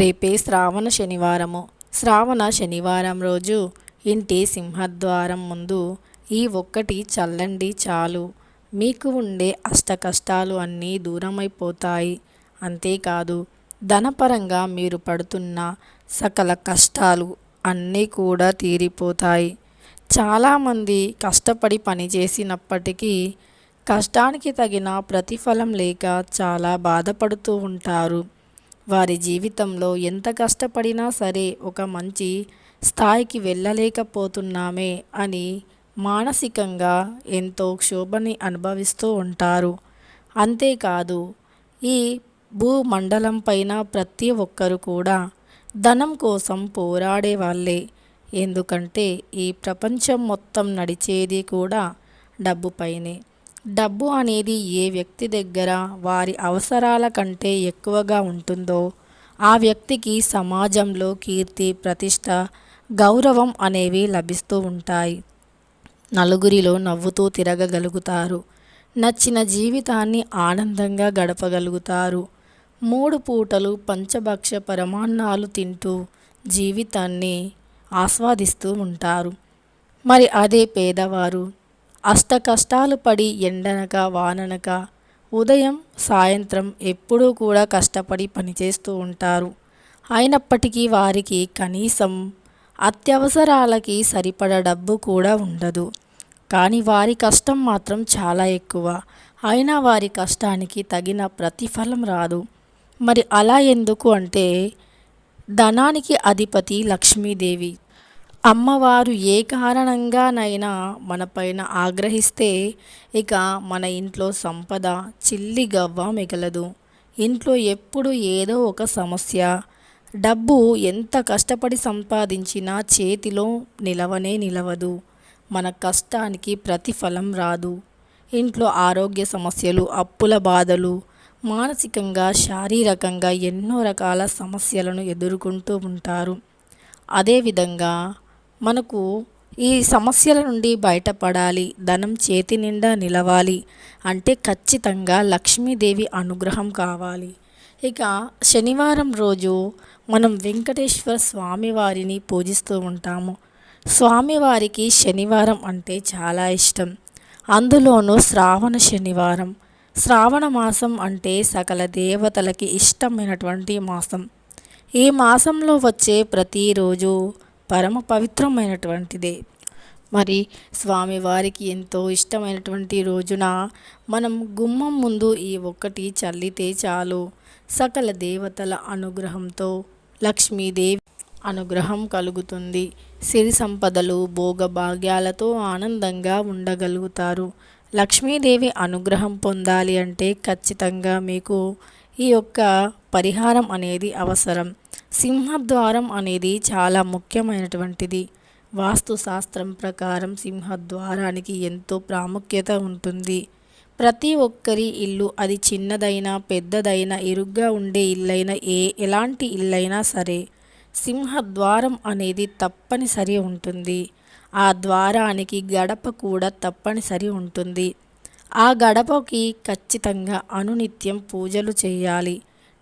రేపే శ్రావణ శనివారము. శ్రావణ శనివారం రోజు ఇంటి సింహద్వారం ముందు ఈ ఒక్కటి చల్లండి చాలు. మీకు ఉండే అష్ట కష్టాలు అన్నీ దూరమైపోతాయి. అంతేకాదు ధనపరంగా మీరు పడుతున్న సకల కష్టాలు అన్నీ కూడా తీరిపోతాయి. చాలామంది కష్టపడి పనిచేసినప్పటికీ కష్టానికి తగిన ప్రతిఫలం లేక చాలా బాధపడుతూ ఉంటారు. వారి జీవితంలో ఎంత కష్టపడినా సరే ఒక మంచి స్థాయికి వెళ్ళలేకపోతున్నామే అని మానసికంగా ఎంతో క్షోభని అనుభవిస్తూ ఉంటారు. అంతేకాదు ఈ భూమండలం పైన ప్రతి ఒక్కరు కూడా ధనం కోసం పోరాడే వాళ్ళే. ఎందుకంటే ఈ ప్రపంచం మొత్తం నడిచేది కూడా డబ్బుపైనే డబ్బు అనేది ఏ వ్యక్తి దగ్గర వారి అవసరాల కంటే ఎక్కువగా ఉంటుందో ఆ వ్యక్తికి సమాజంలో కీర్తి ప్రతిష్ట గౌరవం అనేవి లభిస్తూ ఉంటాయి. నలుగురిలో నవ్వుతూ తిరగగలుగుతారు. నచ్చిన జీవితాన్ని ఆనందంగా గడపగలుగుతారు. మూడు పూటలు పంచభక్ష పరమాన్నాలు తింటూ జీవితాన్ని ఆస్వాదిస్తూ ఉంటారు. మరి అదే పేదవారు అష్ట కష్టాలు పడి ఎండనక వాననక ఉదయం సాయంత్రం ఎప్పుడూ కూడా కష్టపడి పనిచేస్తూ ఉంటారు. అయినప్పటికీ వారికి కనీసం అత్యవసరాలకి సరిపడ డబ్బు కూడా ఉండదు. కానీ వారి కష్టం మాత్రం చాలా ఎక్కువ. అయినా వారి కష్టానికి తగిన ప్రతిఫలం రాదు. మరి అలా ఎందుకు అంటే ధనానికి అధిపతి లక్ష్మీదేవి. అమ్మవారు ఏ కారణంగానైనా మనపైన ఆగ్రహిస్తే ఇక మన ఇంట్లో సంపద చిల్లి గవ్వ మిగలదు. ఇంట్లో ఎప్పుడు ఏదో ఒక సమస్య. డబ్బు ఎంత కష్టపడి సంపాదించినా చేతిలో నిలవనే నిలవదు. మన కష్టానికి ప్రతిఫలం రాదు. ఇంట్లో ఆరోగ్య సమస్యలు అప్పుల బాధలు మానసికంగా శారీరకంగా ఎన్నో రకాల సమస్యలను ఎదుర్కొంటూ ఉంటారు. అదేవిధంగా మనకు ఈ సమస్యల నుండి బయటపడాలి ధనం చేతి నిండా నిలవాలి అంటే ఖచ్చితంగా లక్ష్మీదేవి అనుగ్రహం కావాలి. ఇక శనివారం రోజు మనం వెంకటేశ్వర స్వామివారిని పూజిస్తూ ఉంటాము. స్వామివారికి శనివారం అంటే చాలా ఇష్టం. అందులోనూ శ్రావణ శనివారం. శ్రావణ మాసం అంటే సకల దేవతలకి ఇష్టమైనటువంటి మాసం. ఈ మాసంలో వచ్చే ప్రతిరోజు పరమ పవిత్రమైనటువంటిదే. మరి స్వామివారికి ఎంతో ఇష్టమైనటువంటి రోజున మనం గుమ్మం ముందు ఈ ఒక్కటి చల్లితే చాలు. సకల దేవతల అనుగ్రహంతో లక్ష్మీదేవి అనుగ్రహం కలుగుతుంది. సిరి సంపదలు భోగభాగ్యాలతో ఆనందంగా ఉండగలుగుతారు. లక్ష్మీదేవి అనుగ్రహం పొందాలి అంటే ఖచ్చితంగా మీకు ఈ యొక్క పరిహారం అనేది అవసరం. సింహద్వారం అనేది చాలా ముఖ్యమైనటువంటిది. వాస్తుశాస్త్రం ప్రకారం సింహద్వారానికి ఎంతో ప్రాముఖ్యత ఉంటుంది. ప్రతి ఒక్కరి ఇల్లు అది చిన్నదైనా పెద్దదైనా ఇరుగ్గా ఉండే ఇల్లైనా ఏ ఎలాంటి ఇల్లైనా సరే సింహద్వారం అనేది తప్పనిసరి ఉంటుంది. ఆ ద్వారానికి గడప కూడా తప్పనిసరి ఉంటుంది. ఆ గడపకి ఖచ్చితంగా అనునిత్యం పూజలు చేయాలి.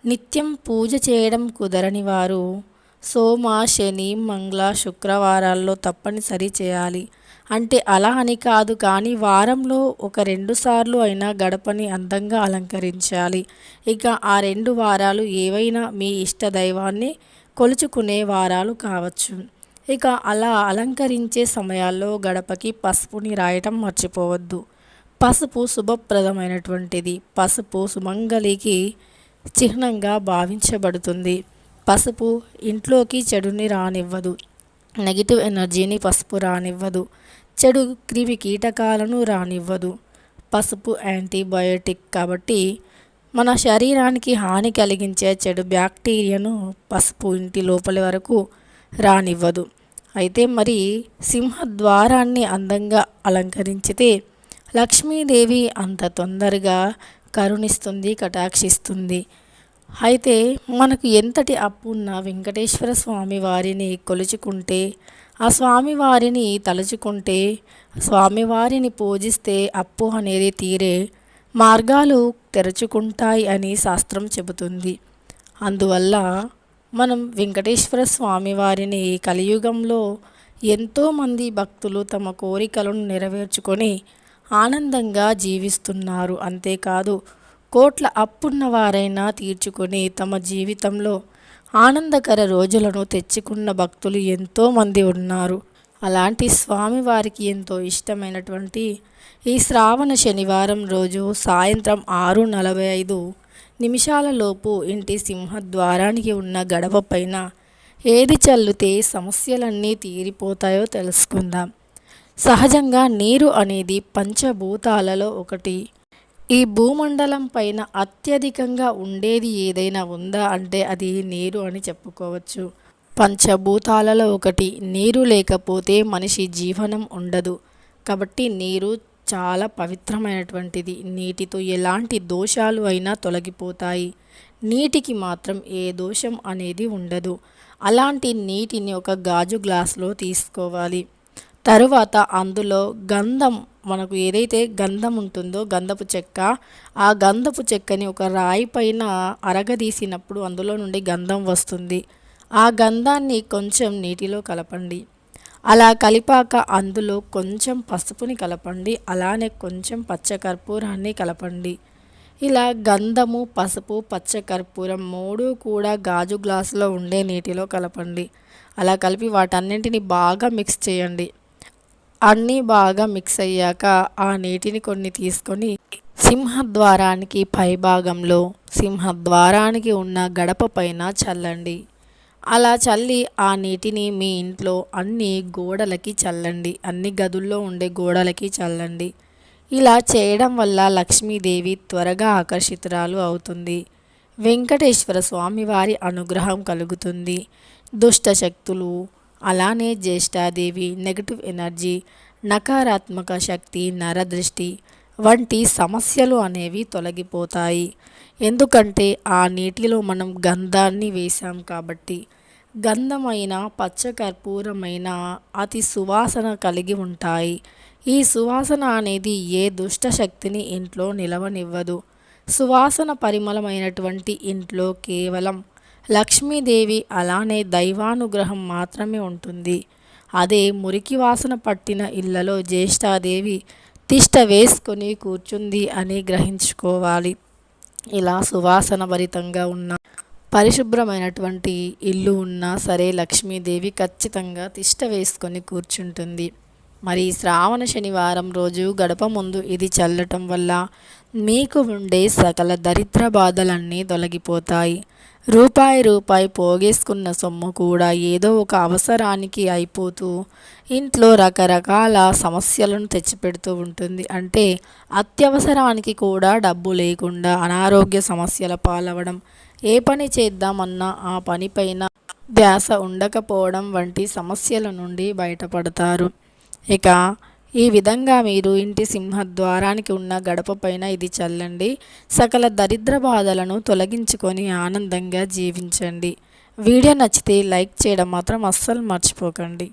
నిత్యం పూజ చేయడం కుదరని వారు సోమ శని మంగళ శుక్రవారాల్లో తప్పనిసరి చేయాలి. అంటే అలా అని కాదు కానీ వారంలో ఒక రెండు సార్లు అయినా గడపని అందంగా అలంకరించాలి. ఇక ఆ రెండు వారాలు ఏవైనా మీ ఇష్ట దైవాన్ని కొలుచుకునే వారాలు కావచ్చు. ఇక అలా అలంకరించే సమయాల్లో గడపకి పసుపుని రాయటం మర్చిపోవద్దు. పసుపు శుభప్రదమైనటువంటిది. పసుపు సుమంగళికి చిహ్నంగా భావించబడుతుంది. పసుపు ఇంట్లోకి చెడుని రానివ్వదు. నెగిటివ్ ఎనర్జీని పసుపు రానివ్వదు. చెడు క్రిమి కీటకాలను రానివ్వదు. పసుపు యాంటీబయోటిక్ కాబట్టి మన శరీరానికి హాని కలిగించే చెడు బ్యాక్టీరియాను పసుపు ఇంటి లోపలి వరకు రానివ్వదు. అయితే మరి సింహద్వారాన్ని అందంగా అలంకరించితే లక్ష్మీదేవి అంత తొందరగా కరుణిస్తుంది కటాక్షిస్తుంది. అయితే మనకు ఎంతటి అప్పు ఉన్న వెంకటేశ్వర స్వామి వారిని కొలుచుకుంటే ఆ స్వామివారిని తలుచుకుంటే స్వామివారిని పూజిస్తే అప్పు అనేది తీరే మార్గాలు తెరుచుకుంటాయి అని శాస్త్రం చెబుతుంది. అందువల్ల మనం వెంకటేశ్వర స్వామి వారిని కలియుగంలో ఎంతోమంది భక్తులు తమ కోరికలను నెరవేర్చుకొని ఆనందంగా జీవిస్తున్నారు. అంతేకాదు కోట్ల అప్పున్న వారైనా తీర్చుకొని తమ జీవితంలో ఆనందకర రోజులను తెచ్చుకున్న భక్తులు ఎంతోమంది ఉన్నారు. అలాంటి స్వామివారికి ఎంతో ఇష్టమైనటువంటి ఈ శ్రావణ శనివారం రోజు సాయంత్రం ఆరు నలభై ఐదు నిమిషాలలోపు ఇంటి సింహద్వారానికి ఉన్న గడప పైన ఏది చల్లితే సమస్యలన్నీ తీరిపోతాయో తెలుసుకుందాం. సహజంగా నీరు అనేది పంచభూతాలలో ఒకటి. ఈ భూమండలం పైన అత్యధికంగా ఉండేది ఏదైనా ఉందా అంటే అది నీరు అని చెప్పుకోవచ్చు. పంచభూతాలలో ఒకటి. నీరు లేకపోతే మనిషి జీవనం ఉండదు. కాబట్టి నీరు చాలా పవిత్రమైనటువంటిది. నీటితో ఎలాంటి దోషాలు అయినా తొలగిపోతాయి. నీటికి మాత్రం ఏ దోషం అనేది ఉండదు. అలాంటి నీటిని ఒక గాజు గ్లాసులో తీసుకోవాలి. తరువాత అందులో గంధం మనకు ఏదైతే గంధం ఉంటుందో గంధపు చెక్క ఆ గంధపు చెక్కని ఒక రాయి పైన అరగదీసినప్పుడు అందులో నుండి గంధం వస్తుంది. ఆ గంధాన్ని కొంచెం నీటిలో కలపండి. అలా కలిపాక అందులో కొంచెం పసుపుని కలపండి. అలానే కొంచెం పచ్చకర్పూరాన్ని కలపండి. ఇలా గంధము పసుపు పచ్చకర్పూరం మూడు కూడా గాజు గ్లాసులో ఉండే నీటిలో కలపండి. అలా కలిపి వాటన్నింటిని బాగా మిక్స్ చేయండి. అన్నీ బాగా మిక్స్ అయ్యాక ఆ నీటిని కొన్ని తీసుకొని సింహద్వారానికి పైభాగంలో సింహద్వారానికి ఉన్న గడప పైన చల్లండి. అలా చల్లి ఆ నీటిని మీ ఇంట్లో అన్ని గోడలకి చల్లండి. అన్ని గదుల్లో ఉండే గోడలకి చల్లండి. ఇలా చేయడం వల్ల లక్ష్మీదేవి త్వరగా ఆకర్షితురాలు అవుతుంది. వెంకటేశ్వర స్వామి వారి అనుగ్రహం కలుగుతుంది. దుష్ట శక్తులు అలానే జ్యేష్ఠాదేవి నెగటివ్ ఎనర్జీ నకారాత్మక శక్తి నరదృష్టి వంటి సమస్యలు అనేవి తొలగిపోతాయి. ఎందుకంటే ఆ నీటిలో మనం గంధాన్ని వేసాం కాబట్టి గంధమైన పచ్చకర్పూరమైన అతి సువాసన కలిగి ఉంటాయి. ఈ సువాసన అనేది ఏ దుష్ట శక్తిని ఇంట్లో నిలవనివ్వదు. సువాసన పరిమళమైనటువంటి ఇంట్లో కేవలం లక్ష్మీదేవి అలానే దైవానుగ్రహం మాత్రమే ఉంటుంది. అదే మురికి వాసన పట్టిన ఇళ్ళలో జ్యేష్ఠాదేవి తిష్ట వేసుకొని కూర్చుంది అని గ్రహించుకోవాలి. ఇలా సువాసన భరితంగా ఉన్న పరిశుభ్రమైనటువంటి ఇల్లు ఉన్నా సరే లక్ష్మీదేవి ఖచ్చితంగా తిష్ట వేసుకొని కూర్చుంటుంది. మరి శ్రావణ శనివారం రోజు గడప ముందు ఇది చల్లటం వల్ల మీకు ఉండే సకల దరిద్ర బాధలన్నీ తొలగిపోతాయి. రూపాయి రూపాయి పోగేసుకున్న సొమ్ము కూడా ఏదో ఒక అవసరానికి అయిపోతూ ఇంట్లో రకరకాల సమస్యలను తెచ్చిపెడుతూ ఉంటుంది. అంటే అత్యవసరానికి కూడా డబ్బు లేకుండా అనారోగ్య సమస్యల పాలవడం. ఏ పని చేద్దామన్నా ఆ పనిపైన ధ్యాస ఉండకపోవడం వంటి సమస్యల నుండి బయటపడతారు. ఇక ఈ విధంగా మీరు ఇంటి సింహద్వారానికి ఉన్న గడప పైన ఇది చల్లండి. సకల దరిద్ర బాధలను తొలగించుకొని ఆనందంగా జీవించండి. వీడియో నచ్చితే లైక్ చేయడం మాత్రం అస్సలు మర్చిపోకండి.